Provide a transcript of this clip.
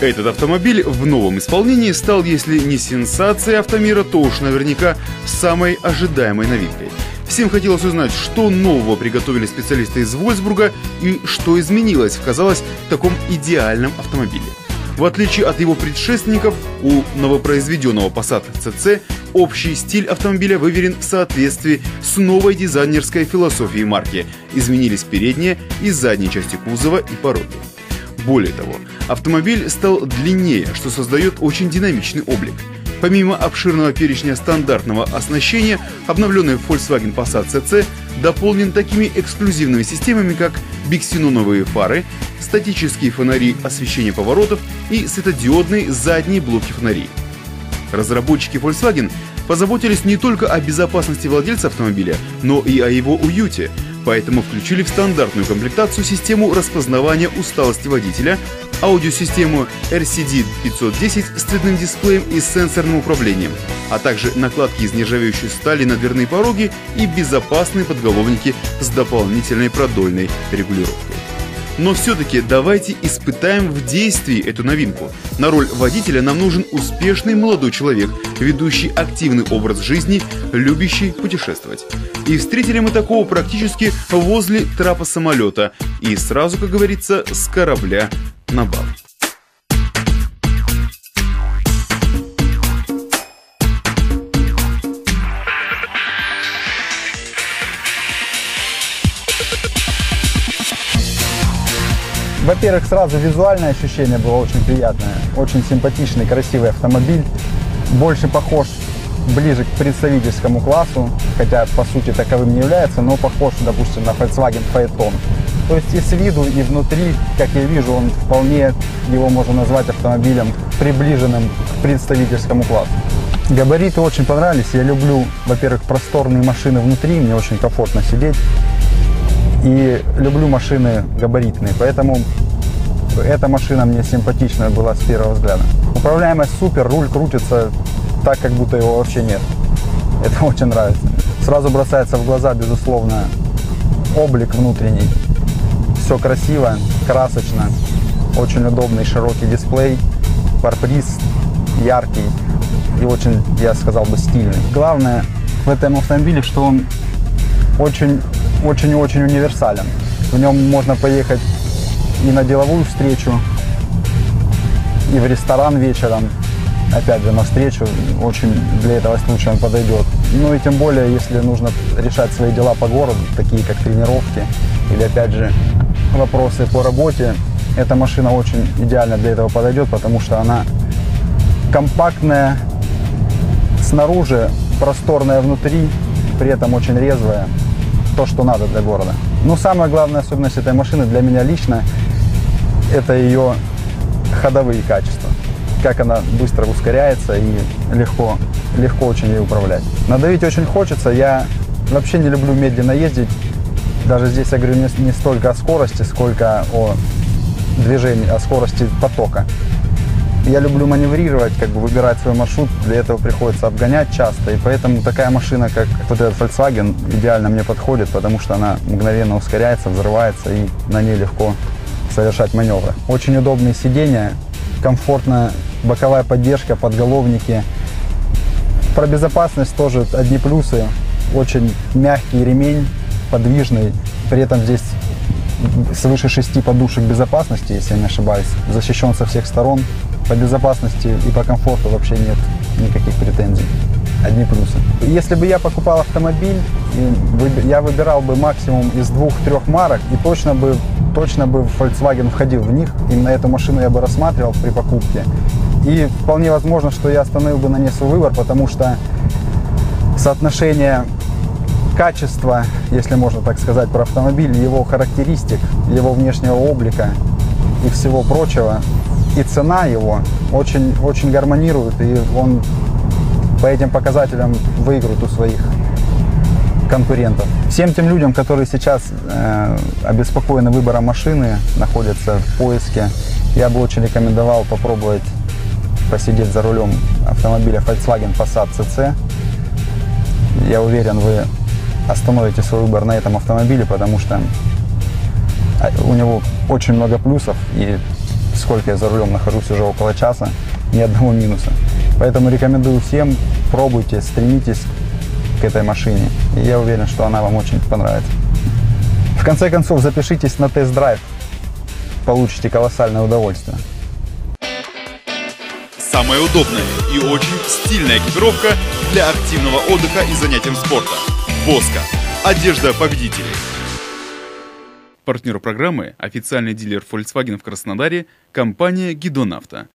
Этот автомобиль в новом исполнении стал, если не сенсацией автомира, то уж наверняка самой ожидаемой новинкой. Всем хотелось узнать, что нового приготовили специалисты из Вольсбурга и что изменилось в, казалось, таком идеальном автомобиле. В отличие от его предшественников, у новопроизведенного Passat CC общий стиль автомобиля выверен в соответствии с новой дизайнерской философией марки. Изменились передние и задние части кузова и пороги. Более того, автомобиль стал длиннее, что создает очень динамичный облик. Помимо обширного перечня стандартного оснащения, обновленный Volkswagen Passat CC дополнен такими эксклюзивными системами, как биксеноновые фары, статические фонари освещения поворотов и светодиодные задние блоки фонарей. Разработчики Volkswagen позаботились не только о безопасности владельца автомобиля, но и о его уюте – поэтому включили в стандартную комплектацию систему распознавания усталости водителя, аудиосистему RCD 510 с цветным дисплеем и сенсорным управлением, а также накладки из нержавеющей стали на дверные пороги и безопасные подголовники с дополнительной продольной регулировкой. Но все-таки давайте испытаем в действии эту новинку. На роль водителя нам нужен успешный молодой человек, ведущий активный образ жизни, любящий путешествовать. И встретили мы такого практически возле трапа самолета. И сразу, как говорится, с корабля на бал. Во-первых, сразу визуальное ощущение было очень приятное. Очень симпатичный, красивый автомобиль. Больше похож ближе к представительскому классу, хотя по сути таковым не является, но похож, допустим, на Volkswagen Phaeton. То есть и с виду, и внутри, как я вижу, он вполне, его можно назвать автомобилем, приближенным к представительскому классу. Габариты очень понравились. Я люблю, во-первых, просторные машины внутри, мне очень комфортно сидеть. И люблю машины габаритные, поэтому эта машина мне симпатичная была с первого взгляда. Управляемость супер, руль крутится так, как будто его вообще нет. Это очень нравится. Сразу бросается в глаза, безусловно, облик внутренний. Все красиво, красочно, очень удобный широкий дисплей, парприз яркий и очень, я сказал бы, стильный. Главное в этом автомобиле, что он очень очень-очень универсален. В нем можно поехать и на деловую встречу, и в ресторан вечером, опять же, на встречу, очень для этого случая он подойдет. Ну и тем более, если нужно решать свои дела по городу, такие как тренировки или, опять же, вопросы по работе, эта машина очень идеально для этого подойдет, потому что она компактная снаружи, просторная внутри, при этом очень резвая то, что надо для города. Но самая главная особенность этой машины для меня лично – это ее ходовые качества. Как она быстро ускоряется и легко, легко очень ей управлять. Надавить очень хочется. Я вообще не люблю медленно ездить. Даже здесь я говорю не, не столько о скорости, сколько о движении, о скорости потока. Я люблю маневрировать, как бы выбирать свой маршрут. Для этого приходится обгонять часто. И поэтому такая машина, как вот этот Volkswagen, идеально мне подходит, потому что она мгновенно ускоряется, взрывается и на ней легко совершать маневры. Очень удобные сиденья, комфортная боковая поддержка, подголовники. Про безопасность тоже одни плюсы. Очень мягкий ремень, подвижный. При этом здесь свыше шести подушек безопасности, если я не ошибаюсь. Защищен со всех сторон по безопасности и по комфорту вообще нет никаких претензий. Одни плюсы. Если бы я покупал автомобиль, я выбирал бы максимум из двух-трех марок и точно бы, точно бы Volkswagen входил в них. Именно эту машину я бы рассматривал при покупке. И вполне возможно, что я остановил бы на ней свой выбор, потому что соотношение качества, если можно так сказать, про автомобиль, его характеристик, его внешнего облика и всего прочего и цена его очень, очень гармонирует, и он по этим показателям выиграет у своих конкурентов. Всем тем людям, которые сейчас э, обеспокоены выбором машины, находятся в поиске, я бы очень рекомендовал попробовать посидеть за рулем автомобиля Volkswagen Passat CC. Я уверен, вы остановите свой выбор на этом автомобиле, потому что а, у него очень много плюсов и сколько я за рулем нахожусь уже около часа, ни одного минуса. Поэтому рекомендую всем, пробуйте, стремитесь к этой машине. И я уверен, что она вам очень понравится. В конце концов, запишитесь на тест-драйв. Получите колоссальное удовольствие. Самая удобная и очень стильная экипировка для активного отдыха и занятий спорта. Боска. Одежда победителей. Партнер программы – официальный дилер Volkswagen в Краснодаре, компания «Гидонавто».